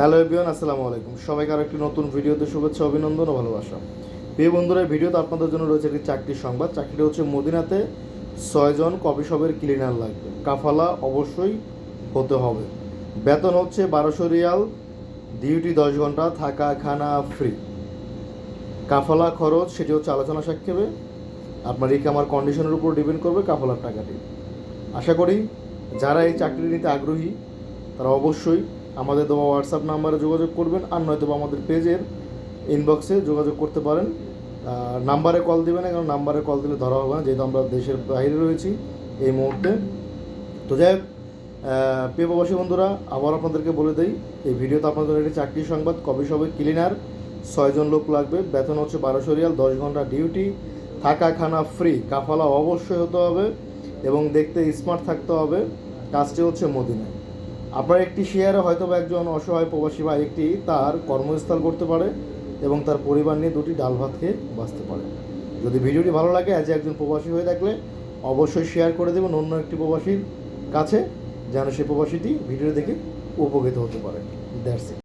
Hello everyone, আসসালামু আলাইকুম। সবাইকে আরও একটি নতুন ভিডিওতে শুভেচ্ছা, অভিনন্দন ও ভালোবাসা। প্রিয় বন্ধুরা ভিডিওতে আপনাদের জন্য রয়েছে একটি চাকরির সংবাদ। চাকরিটা হচ্ছে মদিনাতে ছয়জন কফি শপের ক্লিনার লাগবে। কাফালা অবশ্যই হতে হবে। বেতন হচ্ছে বারোশো রিয়াল, ডিউটি দশ ঘণ্টা, থাকা খানা ফ্রি। কাফালা খরচ, সেটি হচ্ছে আলোচনা সাক্ষেপে। আপনার এই আমার কন্ডিশনের উপর ডিপেন্ড করবে কাফালার টাকাটি। আশা করি যারা এই চাকরি নিতে আগ্রহী, তারা অবশ্যই আমাদের দেওয়া হোয়াটসঅ্যাপ নাম্বারে যোগাযোগ করবেন আর নয়তো আমাদের পেজের ইনবক্সে যোগাযোগ করতে পারেন। নাম্বারে কল দেবেন কারণ নাম্বারে কল দিলে ধরা হবে না, যেহেতু আমরা দেশের বাইরে রয়েছি এই মুহূর্তে। তো যাই হোক প্রিয় প্রবাসী বন্ধুরা, আবার আপনাদেরকে বলে দেই, এই ভিডিওতে আপনাদের একটি চাকরি সংবাদ, কবে সবে ক্লিনার ছয়জন লোক লাগবে, বেতন হচ্ছে বারোশো রিয়াল, দশ ঘণ্টা ডিউটি থাকা খানা ফ্রি কাফালা অবশ্যই হতে হবে এবং দেখতে স্মার্ট থাকতে হবে। কাজটি হচ্ছে মদিনায়। আপনার একটি শেয়ারে হয়তো বা একজন অসহায় প্রবাসী বা একটি তার কর্মস্থল করতে পারে এবং তার পরিবার নিয়ে দুটি ডাল ভাত খেয়ে বাঁচতে পারে। যদি ভিডিওটি ভালো লাগে আজ একজন প্রবাসী হয়ে থাকলে অবশ্যই শেয়ার করে দেবেন অন্য একটি প্রবাসীর কাছে, যেন সেই প্রবাসীটি ভিডিও দেখে উপকৃত হতে পারে। That's it